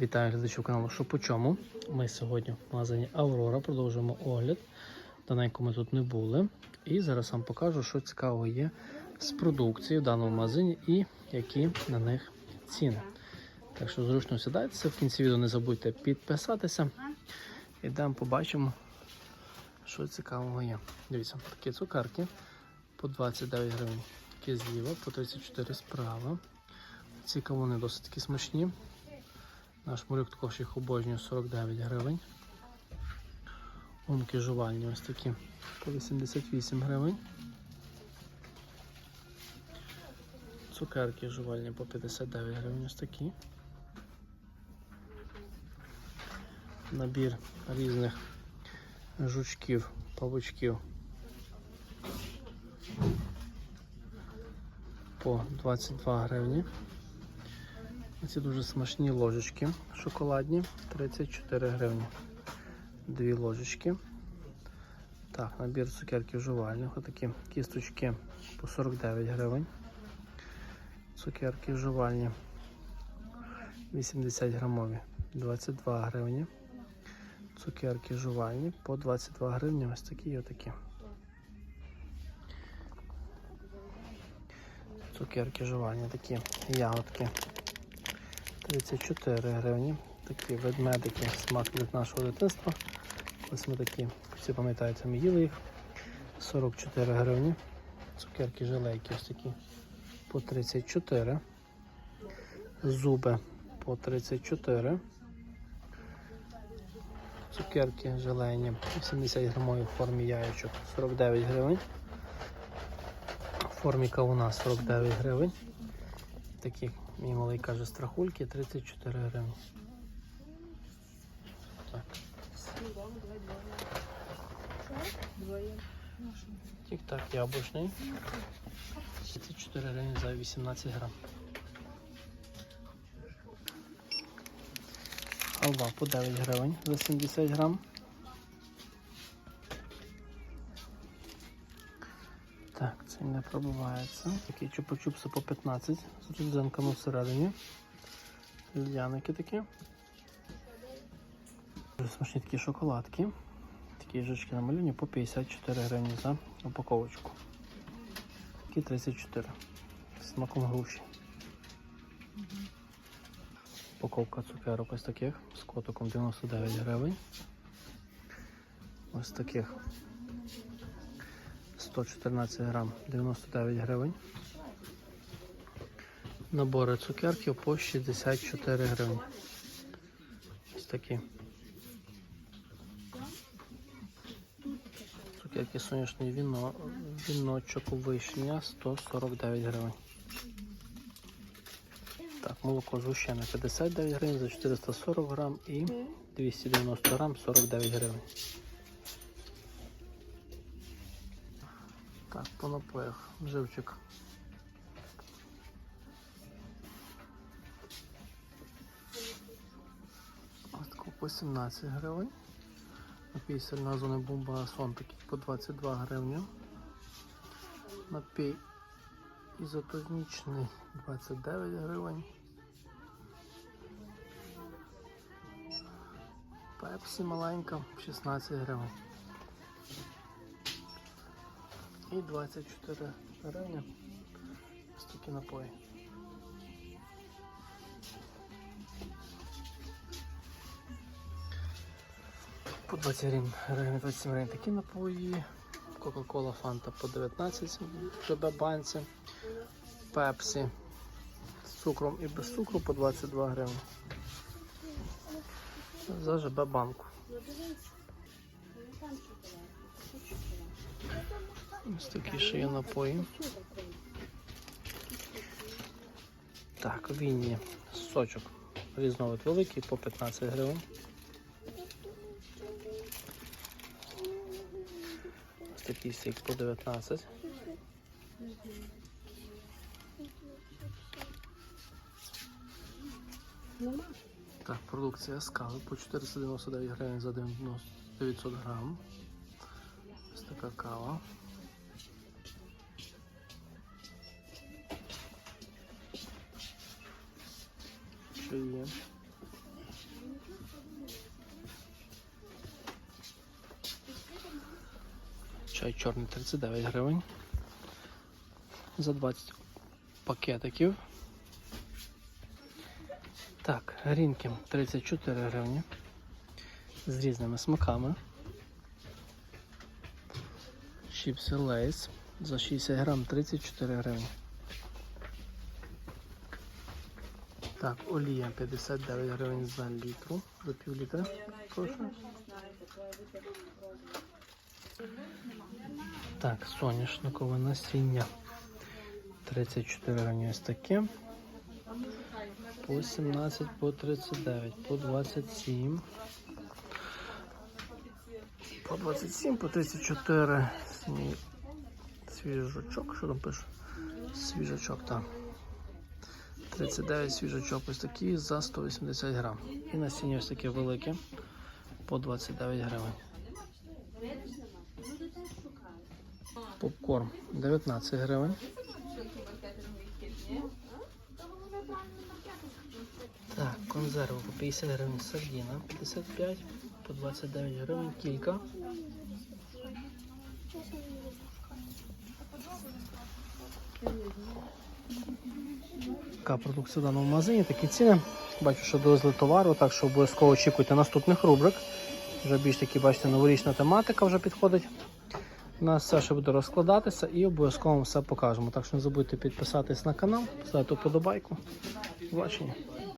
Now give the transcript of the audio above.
Вітаю глядачів каналу Що по чому. Ми сьогодні в магазині Аврора продовжуємо огляд. Даненько ми тут не були. І зараз вам покажу, що цікавого є з продукцією в даному магазині і які на них ціни. Так що зручно сідайтеся. В кінці відео не забудьте підписатися. Ідемо побачимо, що цікавого є. Дивіться, такі цукерки по 29 гривень. Такі зліва, по 34 справа. Ці кавуни досить такі смачні. Наш морюк також їх обожнює 49 гривень. Умки жувальні ось такі по 88 гривень. Цукерки жувальні по 59 гривень ось такі. Набір різних жучків, павучків по 22 гривні. Ці дуже смачні ложечки шоколадні, 34 гривні. Дві ложечки. Так, набір цукерків жувальних. Отакі кісточки по 49 гривень. Цукерки жувальні 80 грамові, 22 гривні. Цукерки жувальні по 22 гривні. Ось такі і отакі. Цукерки жувальні, такі ягодки 34 гривні. Такі ведмедики, смак від нашого дитинства. Ось ми такі, всі пам'ятаєте, ми їли їх. 44 гривні. Цукерки желейки ось такі по 34. Зуби по 34. Цукерки желейні 80 грамові в формі яєчок 49 гривень. В формі кавуна 49 гривень. Такі, мій малий каже, страхульки 34 гривні. Так. Тік-так яблучний. 34 гривні за 18 грам. Халва по 9 гривень за 70 грам. Так, це не пробивається. Такі чупа-чупси по 15 з родзинками всередині. Льяники такі. Дуже смачні такі шоколадки. Такі жички намалюні по 54 гривні за упаковочку. Такі 34. З Смаком груші. Упаковка цукерок ось таких з котиком 99 гривень. Ось таких 114 грам 99 гривень. Набори цукерків по 64 гривні. Ось такі. Цукерки сонячний віно, віночок вишня 149 гривень. Так, молоко згущене 59 гривень за 440 грам і 290 грам 49 гривень. Так, по напоях. Живчик. Ось по 17 гривень. Напій сильнозони бомба сон такий по 22 гривні. Напій ізотонічний 29 гривень. Пепсі маленька 16 гривень. І 24 гривні. Ось напої. По 20 гривень, гривень 27 гривень такі напої. Кока-кола Фанта по 19 ЖБ банці. Пепсі з цукром і без цукру по 22 гривні. За ЖБ банку. Ось такі ще є напої. Так, вінні сочок. Різновид великий по 15 гривень. Ось такий стік по 19. Так, продукція скали по 499 гривень за 900 грам. Ось така кава. Чай чорний 39 гривень. За 20 пакетиків. Так, грінки 34 гривні. З різними смаками. Чіпси Лейс за 60 грам 34 гривні. Так, олія 59 гривень за літру, за пів літра. Прошу. Так, соняшникове насіння. 34 гривні ось таке. По 17, по 39, по 27. По 27, по 34. Сні- Свіжачок, що там пише? Свіжачок, так. 39 свіжачок ось такі за 180 грам. І насіння ось таке велике по 29 гривень. Попкорн 19 гривень. Так, консерви по 50 гривень сардіна, 55, по 29 гривень кілька. Така продукція в даному магазині, такі ціни. Бачу, що довезли товару, так що обов'язково очікуйте наступних рубрик. Вже більш такі, бачите, новорічна тематика вже підходить. Нас все ще буде розкладатися і обов'язково все покажемо. Так що не забудьте підписатись на канал, ставити вподобайку. Побачення.